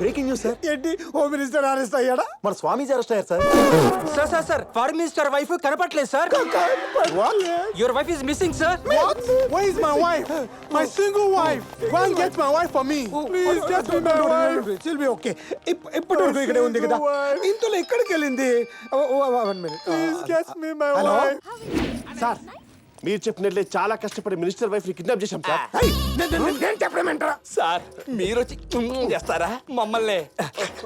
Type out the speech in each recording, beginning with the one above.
Breaking news sir ఏంటి home minister arrest అయ్యాడా మన స్వామీజీ అరెస్ట్ అయ్యారు sir sir sir sir foreign minister wife కనపట్లేదు sir? Your wife is missing sir What? Where is my wife? My single wife. Go and get my wife for me. Please get me my wife. She'll be okay. ఇప్పటి వరకు ఇక్కడే ఉంది కదా ఇంతలో ఎక్కడికి వెళ్ళింది one minute please get me my wife sir మీరు చెప్పినట్లే చాలా కష్టపడి మినిస్టర్ వైఫ్ని కిడ్నాప్ చేశాం సార్. నేను చెప్పలేమంటారా సార్ మీరు వచ్చి ఉమ్ చేస్తారా? మమ్మల్ని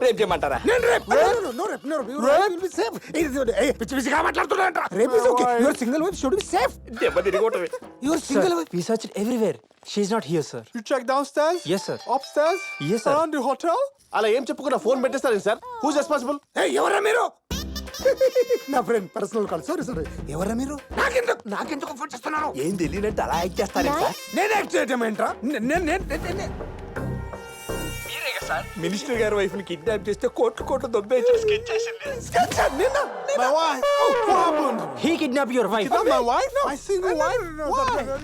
రేపు చేయమంటారా? నేను రేపు నో రేపు నో రేపు. సేఫ్ పిచ్చి పిచ్చిగా మాట్లాడుతున్నా రేపు is okay your single wife should be safe దెబ్బ తిరిగొట్టవే. Your single wife We searched everywhere. She's not here, sir. You check downstairs? Yes, sir. Upstairs? Yes, sir. Around the hotel? అలా ఏం చెప్పుకున్నా phone పెట్టేస్తారేంటి sir? Who's responsible ఎవరా మీరు? నా friend personal call sorry sorry ఎవరా మీరు నాకెందుకు నాకెందుకు ఫోన్ చేస్తున్నాను ఏం తెలియనట్టు అలా యాక్ట్ చేస్తారే సార్ నేను యాక్ట్ చేయటం ఏంట్రా నే- నేను నేను నేను- నేను- మినిస్టర్ గారి వైఫ్ని కిడ్నాప్ చేస్తే కోట్లు కోట్లు దొబ్బే Sketch, నిన్న నిన్న My wife? What happened? He kidnap your wife wife? Why?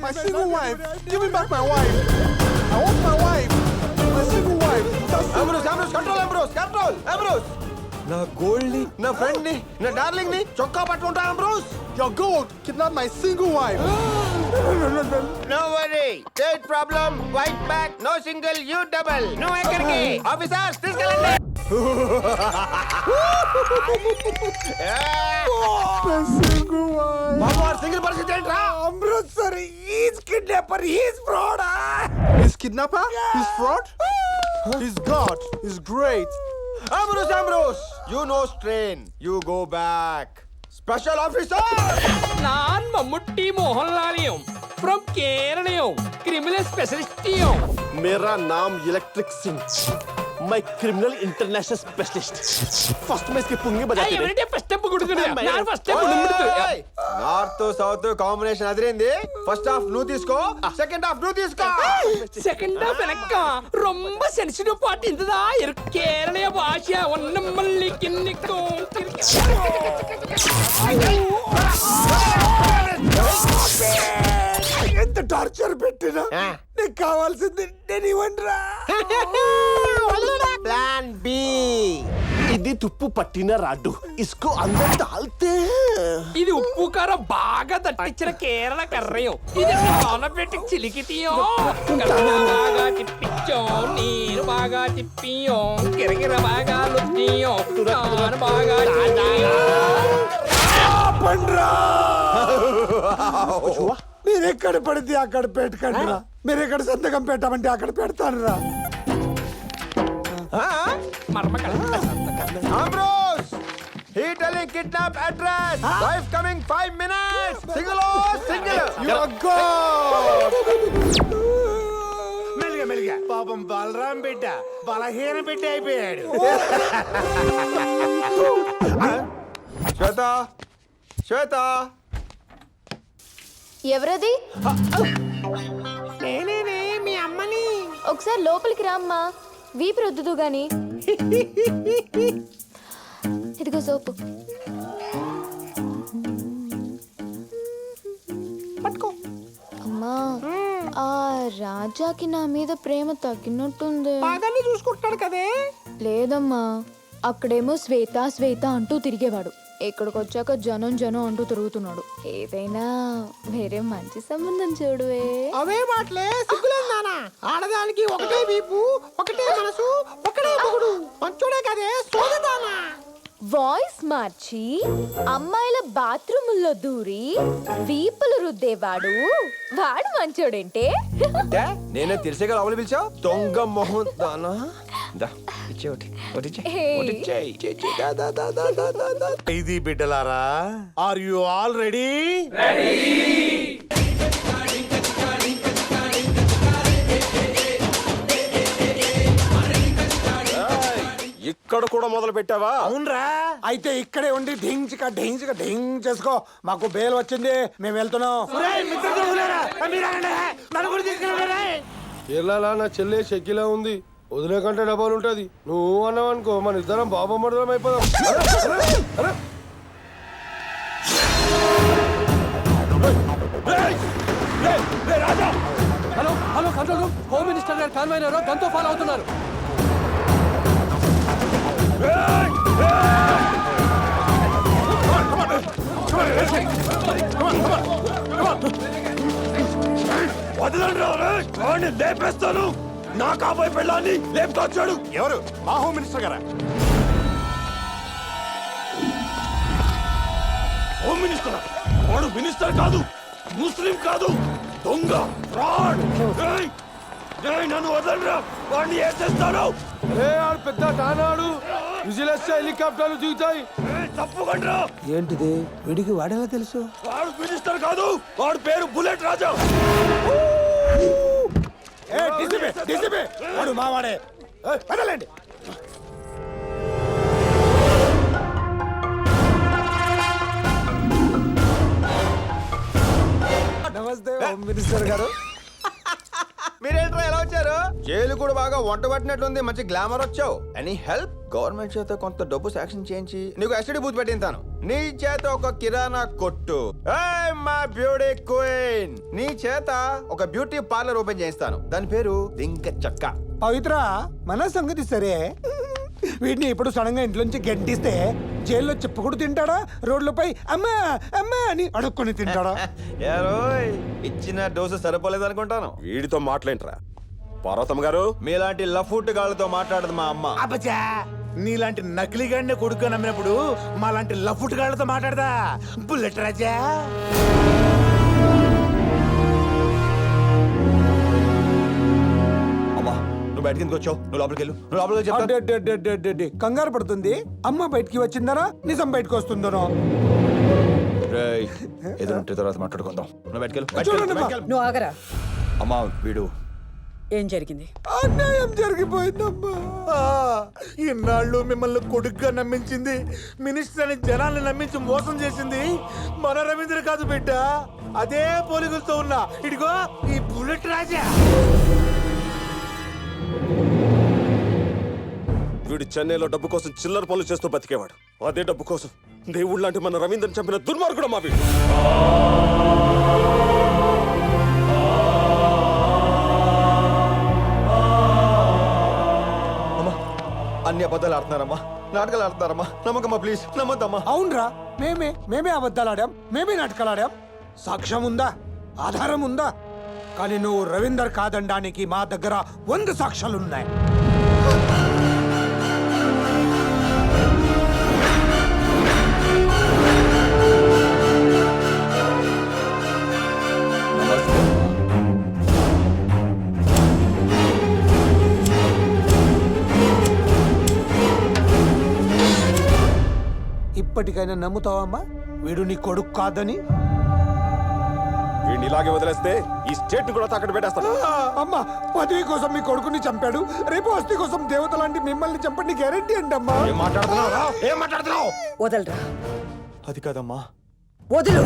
My single wife? Give me back my wife. I want my wife. My single wife. That's Ambrose Ambrose control Ambrose control Ambrose నా గోల్డ్ని నా ఫ్రెండ్ని నా డార్లింగ్ని చొక్కా పట్టుకుంటా Ambrose your gold. Kidnap my single wife. No worry date problem white back no single you double నువ్వు ఎక్కడికి ఆఫీసర్స్ తీసుకెళ్ళండి సింగిల్ పరిస్థితి ఏంట్రా Amritsar is kidnapper is fraud He's kidnapper? He's fraud? He's God. He's great. Ambrose Ambrose You know strain. You go back. Special officer! Naan Mammootty Mohanlaliyum. From Kerala. Criminal specialist. Mera naam Electric Singh. My criminal international specialist first మ్యాచ్కి పుంగి బజాతే first step కొడుకునే నేను first step north south combination అదిరింది first half నువ్వు తీసుకో second half నువ్వు తీసుకో second half ఎనక్క ரொம்ப సెన్సిటివ్ పార్ట్ ఇంతదా కేరళ భాష ఒన్న మళ్ళీ కిన్నికో తిరిగి టార్చర్ పెట్టినా నీకు కావాల్సింది నేను ఇవ్వండిరా ప్లాన్ బి. ఇది తుప్పు పట్టిన రాడ్డు. ఇస్కో అందరు డాల్తే ఇది ఉప్పు కారం బాగా దట్టించిన కేరళ కర్రయం. ఇది పెట్టి చిలికితీయం. బాగా తిప్పించాం నీరు బాగా తిప్పియం కిరకిర బాగా నాను బాగా పండ్రా మీరు ఎక్కడ పడితే అక్కడ పెట్టకండి రా మీరు ఎక్కడ సంతకం పెట్టమంటే అక్కడ పెడతాను రా మర్మ Ambrose he telling kidnap address wife coming 5 minutes single single You are God. మెల్లిగా మెల్లిగా. పాపం బలరాం బిడ్డ బలహీన బిడ్డ అయిపోయాడు. శ్వేత శ్వేత. ఎవరది? నేనేనే మీ అమ్మని. ఒకసారి లోపలికి రామ్మా. వీపు రుద్దుదు గాని. ఇదిగో సోపు. పట్టుకో. అమ్మా ఆ రాజాకి నా మీద ప్రేమ తగ్గినట్టుంది. బాగానే చూసుకుంటున్నాడు కదే. లేదమ్మా అక్కడేమో శ్వేత శ్వేత అంటూ తిరిగేవాడు. ఇక్కడికి వచ్చాక జనం జనం అంటూ తిరుగుతున్నాడు. ఏదైనా వేరే మంచి సంబంధం చూడువే. అవే మాటలే సిగ్గులేదు ఆడదానికి ఒకటే వీపు ఒకటే మనసు ఒకటే మొగుడు. మంచోడే కదే సోదదానా వాయిస్ మార్చి అమ్మాయిల బాత్రూముల్లో దూరి వీపులు రుద్దేవాడు. వాడు మంచోడేంటే? నేనే తెలిసేగా లోపల పిలిచావు? దొంగ మొహం. దానా ఇది బిడ్డలారా? ఆర్ యు ఆల్ రెడీ కూడా మొదలు పెట్టావా అవునరా. అయితే ఇక్కడే ఉండి ఢించిక ఢించిక ఢింగ్ చేసుకో. మాకు బేల్ వచ్చింది మేము వెళ్తున్నాం. కేరళ నా చెల్లె షెక్కిలా ఉంది. వదిలేకంటే డబ్బాలు ఉంటది. నువ్వు అన్నావు అనుకో మన ఇద్దరం బాబా మడదం అయిపోదాం. Hello hello control room. Home minister గారు కాన్వాయ్ గంతో ఫాలో అవుతున్నారు. వదలండి లేపేస్తాను నా కాబోయే పెళ్ళాన్ని లేపుకొచ్చాడు ఎవరు? మా హోమ్ మినిస్టర్ గారా? Home minister? వాడు మినిస్టర్ కాదు ముస్లిం కాదు దొంగ ఫ్రాడ్. నన్ను వదలరా? వాడిని ఏం చేస్తాడు పెద్ద కానాడు విజిలేస్తే హెలికాప్టర్లు దిగుతాయి. తప్పుకుండ్రా ఏంటిది? వీడికి వాడేలా తెలుసు? వాడు మినిస్టర్ కాదు వాడు పేరు బుల్లెట్ రాజా. ఏ డిసిపి డిసిపి వాడు మావాడే ఏయ్, వదలండి నమస్తే హోమ్ మినిస్టర్ గారు. మీరేంట్రా ఎలా వచ్చారు? జైలు కూడా బాగా వంట పట్టినట్లుంది మంచి గ్లామర్ వచ్చావు. ఎనీ హెల్ప్ గవర్నమెంట్ చేత కొంత డబ్బు శాంక్షన్ చేయించి నీకు ఎస్టడీ బూత్ పెట్టింతాను. నీ చేత ఒక కిరాణా కొట్టు. ఏయ్ మా బ్యూటీ క్వీన్! నీ చేత ఒక బ్యూటీ పార్లర్ ఓపెన్ చేయిస్తాను. దాని పేరు దింక చక్క. పవిత్ర మన సంగతి సరే. వీడిని ఇప్పుడు సడన్గా ఇంట్లోంచి గెంటిస్తే జైల్లో చెప్పుకుడు తింటాడా? రోడ్లపై అమ్మా అమ్మా అని అడుక్కొని తింటాడా? ఏరోయ్ ఇచ్చిన డోసు సరిపోలేదు అనుకుంటాను. వీడితో మాట్లాంట్రా పార్వతమ్మ గారు. మీలాంటి లఫుట్ గాళ్ళతో మాట్లాడదు మా అమ్మ. అబ్బచా నీలాంటి నకిలీగాడిని కొడుకు నమ్మినప్పుడు మాలాంటి లఫుట్ గాళ్ళతో మాట్లాడదా? బుల్లెట్ రాజా! అమ్మా నువ్వు బయటకి ఎందుకు వచ్చావు? నువ్వు లోపలికి వెళ్ళు. నువ్వు లోపలికి చెప్తా. అడ్డడ్డడ్డడ్డడ్డి. కంగారు పడుతుంది. అమ్మ బయటికి వచ్చిందనో నిజం బయటకు వస్తుందనో? రేయ్ ఏదో ఉంటే తర్వాత మాట్లాడుకుందాం. నువ్వు చూడండి అమ్మా. నువ్వు ఆగరా? అమ్మా వీడు ఏం జరిగింది? అన్యాయం జరిగిపోయిందమ్మా. ఆ, ఇన్నాళ్ళు మిమ్మల్ని కొడుగ్గా నమ్మించింది మినిస్టర్ అని జనాల్ని నమ్మించి మోసం చేసింది మన రవీంద్ర కాదు బిడ్డ. అదే పోలికలతో ఉన్నా. ఇడిగో ఈ బుల్లెట్ రాజా. వీడు చెన్నైలో డబ్బు కోసం చిల్లర పనులు చేస్తూ బతికేవాడు. అదే డబ్బు కోసం దేవుడు లాంటి మన రవీంద్రని చంపిన దుర్మార్గుడు మా వీడు. అన్ని అబద్ధాలు ఆడుతున్నారమ్మా. నాటకాలు ఆడుతున్నారమ్మా. నమ్మకమ్మా ప్లీజ్ నమ్మద్దమ్మా. అవునరా. మేమే మేమే అబద్ధాలు ఆడాం. మేమే నాటకాలు ఆడాం. సాక్ష్యం ఉందా? ఆధారం ఉందా? కానీ నువ్వు రవీందర్ కాదనడానికి మా దగ్గర వంద సాక్ష్యాలు ఇప్పటికైనా నమ్ముతావమ్మా? వీడు నీ కొడుకు కాదని? వీడిని ఇలాగే వదిలేస్తే ఈ స్టేట్ కూడా తాకట్టు పెట్టేస్తాడు అమ్మా పదవి కోసం మీ కొడుకుని చంపాడు. రేపు ఆస్తి కోసం దేవత లాంటి మిమ్మల్ని చంపండి గ్యారెంటీ అంటమ్మా ఏం మాట్లాడుతున్నావు? ఏం మాట్లాడుతున్నావు? వదలరా. అది కాదమ్మా. వదులు.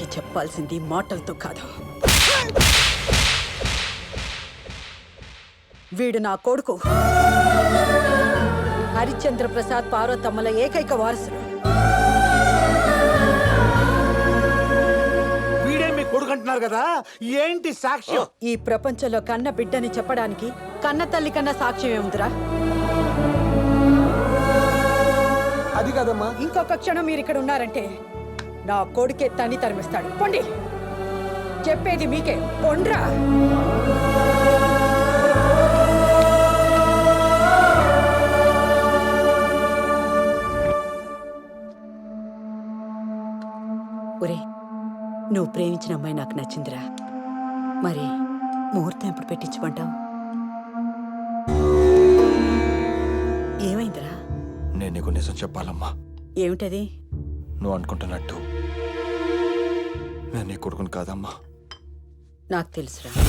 వెదవకి చెప్పాల్సింది మాటలతో కాదు. వీడు నా కొడుకు. హరిశ్చంద్ర ప్రసాద్ పార్వతమ్మల ఏకైక వారసుడు. వీడే మీ కొడుకు అంటున్నారు కదా? ఏంటి సాక్ష్యం? ఈ ప్రపంచంలో కన్న బిడ్డని చెప్పడానికి కన్న తల్లి కన్నా సాక్ష్యం ఏముందిరా? అది కదమ్మా. ఇంకొక క్షణం మీరు ఇక్కడ ఉన్నారంటే నా కొడుకే తని తరిమిస్తాడు. పొండి. చెప్పేది మీకే. పొండ్రా. ఒరే నువ్వు ప్రేమించిన అమ్మాయి నాకు నచ్చిందిరా. మరి ముహూర్తం ఎప్పుడు పెట్టించమంటావు? ఏమైందిరా? నేను నీకు నిజం చెప్పాలమ్మా. ఏమిటది? నువ్వు అనుకుంటున్నట్టు నేను నీ కొడుకుని కాదమ్మా. నాకు తెలుసురా.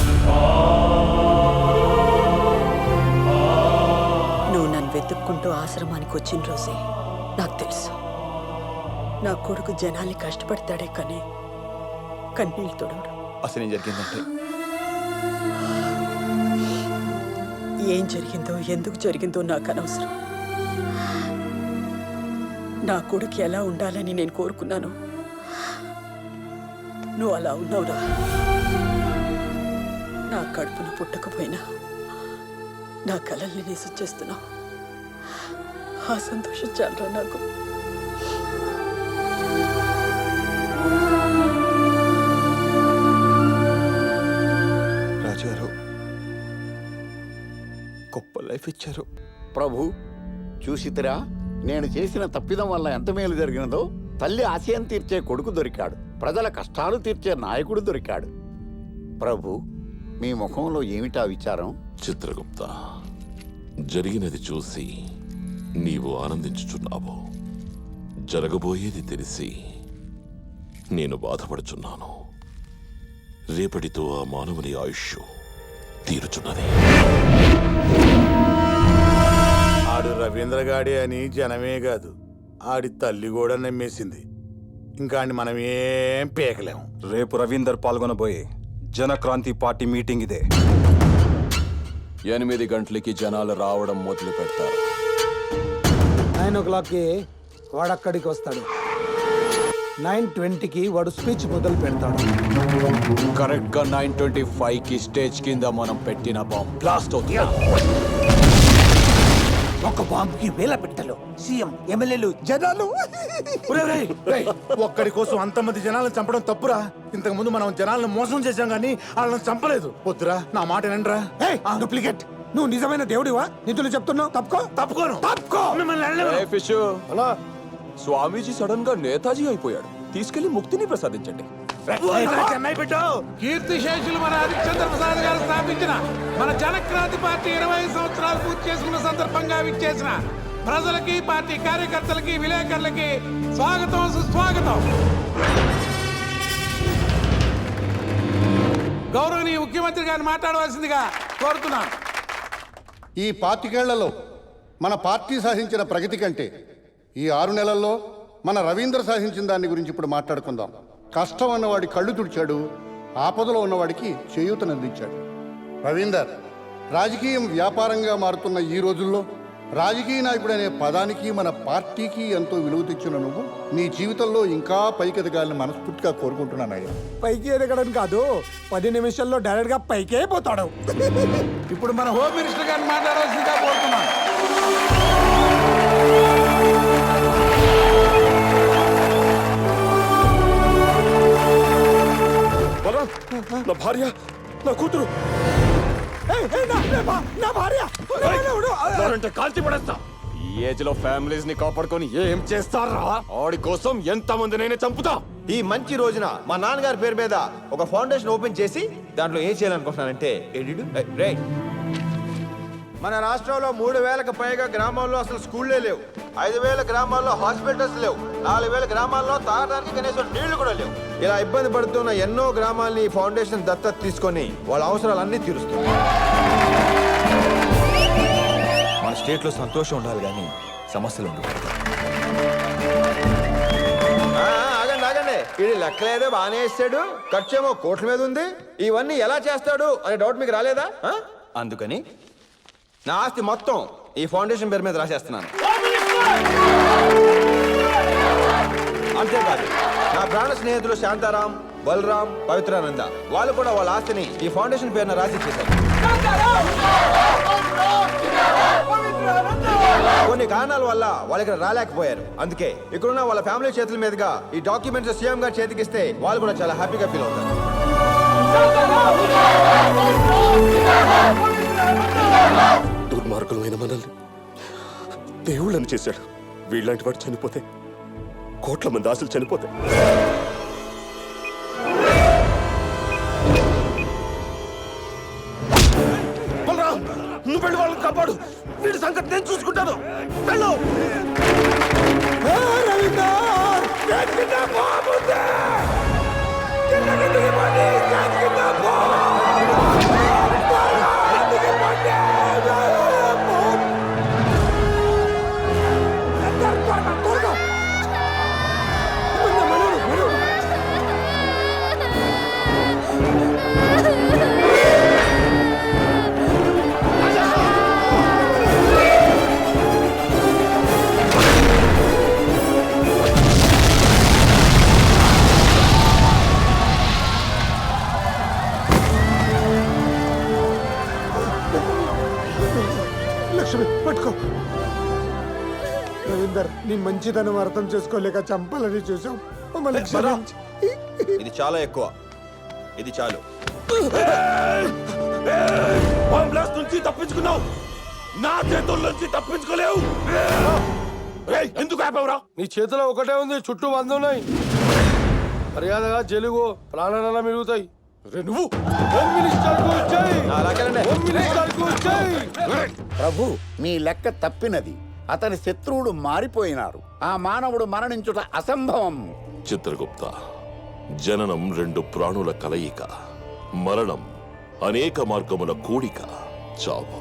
నువ్వు నన్ను వెతుక్కుంటూ ఆశ్రమానికి వచ్చిన రోజే నాకు తెలుసు. నా కొడుకు జనాల్ని కష్టపడతాడే కానీ కన్నీళ్ళు తొడవడు. అసలు ఏం జరిగిందంటే? ఏం జరిగిందో ఎందుకు జరిగిందో నాకు అనవసరం. నా కొడుకు ఎలా ఉండాలని నేను కోరుకున్నాను. నువ్వు అలా ఉన్నావురా. నా కడుపున పుట్టకపోయినా నా కలల్ని నిజం చేస్తున్నావు. ఆ సంతోషం చాలరా నాకు. రాజుగారు గొప్ప లైఫ్ ఇచ్చారు. ప్రభు చూసితిరా నేను చేసిన తప్పిదం వల్ల ఎంత మేలు జరిగినదో తల్లి ఆశయం తీర్చే కొడుకు దొరికాడు. ప్రజల కష్టాలు తీర్చే నాయకుడు దొరికాడు. ప్రభు మీ ముఖంలో ఏమిటా విచారం? చిత్రగుప్త జరిగినది చూసి నీవు ఆనందించుచున్నావు. జరగబోయేది తెలిసి నేను బాధపడుచున్నాను. రేపటితో ఆ మానవుని ఆయుష్ తీరుచున్నది. ఆడు రవీంద్ర గాడి అని జనమే కాదు ఆడి తల్లి కూడా నమ్మేసింది. ఇంకా మనం ఏం పీకలేము రేపు రవీందర్ పాల్గొనబోయే జనక్రాంతి పార్టీ మీటింగ్ ఇదే. ఎనిమిది గంటలకి జనాలు రావడం మొదలు పెడతారు. నైన్ ఓ క్లాక్కి వాడు అక్కడికి వస్తాడు. నైన్ ట్వంటీకి వాడు స్పీచ్ మొదలు పెడతాడు. కరెక్ట్గా నైన్ ట్వంటీ ఫైవ్కి స్టేజ్ కింద మనం పెట్టిన బాంబ్ బ్లాస్ట్ అవుతుంది. ఒక బాంబుకి వేల పెట్టలు. సీఎం ఎమ్మెల్యేలు జనాలు. ఒక్కడి కోసం అంతమంది జనాలను చంపడం తప్పురా. ఇంతకు ముందు మనం జనాలను మోసం చేశాం కానీ వాళ్ళని చంపలేదు. వద్దురా నా మాట వినండిరా. డూప్లికేట్. నువ్వు నిజమైన దేవుడివా? నిధులు చెప్తున్నావు? తప్పుకో. తప్పుకోను. తప్పుకో. మిమ్మల్ని. ఫిష్. స్వామీజీ సడన్గా నేతాజీ అయిపోయాడు. తీసుకెళ్ళి ముక్తిని ప్రసాదించండి. చెన్నై పెట్టు కీర్తి శేషులు మన హరిశ్చంద్ర ప్రసాద్ గారు స్థాపించిన మన జనక్రాంతి పార్టీ ఇరవై సంవత్సరాలు పూర్తి చేసుకున్న సందర్భంగా విచ్చేసిన ప్రజలకి పార్టీ కార్యకర్తలకి విలేకరులకి స్వాగతం సుస్వాగతం. గౌరవనీయ ముఖ్యమంత్రి గారిని మాట్లాడవలసిందిగా కోరుతున్నాను. ఈ పాతికేళ్ళలో మన పార్టీ సాధించిన ప్రగతి కంటే ఈ ఆరు నెలల్లో మన రవీంద్ర సాధించిన దాని గురించి ఇప్పుడు మాట్లాడుకుందాం. కష్టం ఉన్నవాడి కళ్ళు తుడిచాడు ఆపదలో ఉన్నవాడికి చేయూతనందించాడు. రవీందర్ రాజకీయం వ్యాపారంగా మారుతున్న ఈ రోజుల్లో రాజకీయ నాయకుడు అనే పదానికి మన పార్టీకి ఎంతో విలువ తెచ్చిన నువ్వు నీ జీవితంలో ఇంకా పైకెదగాలని మనస్ఫూర్తిగా కోరుకుంటున్నానయ్యా పైకి ఎదగడం కాదు పది నిమిషాల్లో డైరెక్ట్గా పైకే పోతాడు. ఇప్పుడు మన హోమ్ మినిస్టర్ గారిని మాట్లాడవలసిందిగా కోరుతున్నాను. నా భార్య నా కూతురు. అంటే కాల్చి పడేస్తా. ఈ ఏజ్లో ఫ్యామిలీస్ని కాపాడుకొని ఏం చేస్తారా? ఆడి కోసం ఎంత మందినైనా చంపుతా? ఈ మంచి రోజున మా నాన్నగారి పేరు మీద ఒక ఫౌండేషన్ ఓపెన్ చేసి దాంట్లో ఏం చేయాలనుకుంటున్నానంటే ఎడిడు రే మన రాష్ట్రంలో మూడు వేలకు పైగా గ్రామాల్లో అసలు స్కూళ్ళే లేవు. ఐదు వేల గ్రామాల్లో హాస్పిటల్స్ లేవు. నాలుగు వేల గ్రామాల్లో తాగడానికి కనీసం నీళ్ళు కూడా లేవు. ఇలా ఇబ్బంది పడుతున్న ఎన్నో గ్రామాల్ని ఈ ఫౌండేషన్ దత్తత తీసుకొని వాళ్ళ అవసరాలన్నీ తీరుస్తుంది. మన స్టేట్లో సంతోషం ఉండాలి కానీ సమస్యలు ఉండవు. ఆగండి ఆగండి. ఇది లెక్కలేదో బాగానే వేస్తాడు ఖర్చు ఏమో కోట్ల మీద ఉంది. ఇవన్నీ ఎలా చేస్తాడు అనే డౌట్ మీకు రాలేదా? ఆ? అందుకని నా ఆస్తి మొత్తం ఈ ఫౌండేషన్ పేరు మీద రాసేస్తున్నాను. అంతేకాదు నా ప్రాణ స్నేహితులు శాంతారాం బలరాం పవిత్రానంద వాళ్ళు కూడా వాళ్ళ ఆస్తిని ఈ ఫౌండేషన్ పేరున రాసి ఇచ్చేశారు. కొన్ని కారణాల వల్ల వాళ్ళు ఇక్కడ రాలేకపోయారు. అందుకే ఇక్కడున్న వాళ్ళ ఫ్యామిలీ చేతుల మీదుగా ఈ డాక్యుమెంట్స్ సీఎం గారు చేతికిస్తే వాళ్ళు కూడా చాలా హ్యాపీగా ఫీల్ అవుతారు. దుర్మార్గులమైన మనల్ని దేవుళ్ళని చేశాడు. వీళ్ళంటి వాడు చనిపోతే కోట్ల మంది ఆశలు చనిపోతాయి. నువ్వు వెళ్ళి వాళ్ళని కాపాడు. వీడి సంగతి నేను చూసుకుంటాను. వెళ్ళు. రవీందర్ నీ మంచితనం అర్థం చేసుకోలేక చంపాలని చూసాం. మమ్మల్ని క్షమించు. ఇది చాలా ఎక్కువ. ఇది చాలు. బాంబ్ బ్లాస్ట్ నుంచి తప్పించుకున్నావు. నా చేతుల నుంచి తప్పించుకోలేవు. ఏయ్, ఎందుకు ఆపావురా? నీ చేతిలో ఒకటే ఉంది చుట్టూ వంద ఉన్నాయి. మర్యాదగా జలుగు ప్రాణాలన్నా మిరుగుతాయి రే నువ్వు. హోమ్ మినిస్టర్కు జై అలాగేనండి హోమ్ మినిస్టర్కు జై ప్రభు మీ లెక్క తప్పినది. అతని శత్రువులు మారిపోయినారు. ఆ మానవుడు మరణించుట అసంభవం. చిత్రగుప్త జననం రెండు ప్రాణుల కలయిక మరణం అనేక మార్గముల కూడిక చావు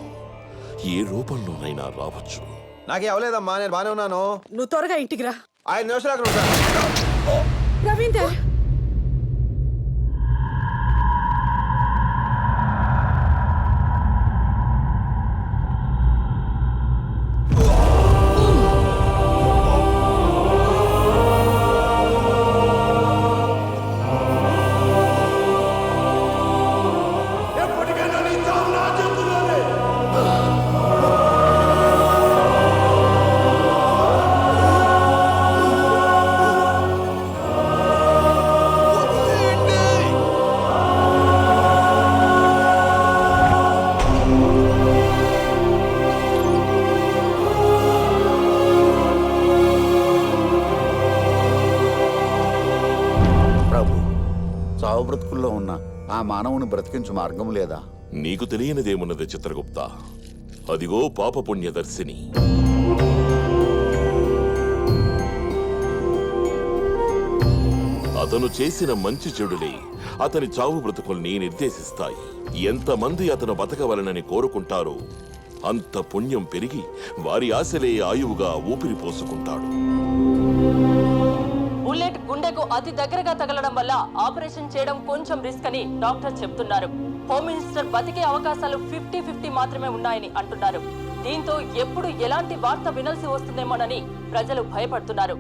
ఏ రూపంలోనైనా రావచ్చు. నాకే అవలేదమ్మా నేను బానే ఉన్నాను. నువ్వు త్వరగా ఇంటికి రా. ఐదు నిమిషాలు అక్కడ ఉంటాను రవీందర్! మానవుని బ్రతికించు మార్గం లేదా? నీకు తెలియనిదేమున్నది చిత్రగుప్త? అదిగో పాపపుణ్యదర్శిని. అతను చేసిన మంచి చెడులే అతని చావు బ్రతుకుల్ని నిర్దేశిస్తాయి. ఎంతమంది అతను బతకవలనని కోరుకుంటారో అంత పుణ్యం పెరిగి వారి ఆశలే ఆయువుగా ఊపిరి పోసుకుంటాడు. బుల్లెట్ గుండెకు అతి దగ్గరగా తగలడం వల్ల ఆపరేషన్ చేయడం కొంచెం రిస్క్ అని డాక్టర్ చెప్తున్నారు. హోమ్ మినిస్టర్ బతికే అవకాశాలు ఫిఫ్టీ ఫిఫ్టీ మాత్రమే ఉన్నాయని అంటున్నారు. దీంతో ఎప్పుడు ఎలాంటి వార్త వినాల్సి వస్తుందేమోనని ప్రజలు భయపడుతున్నారు.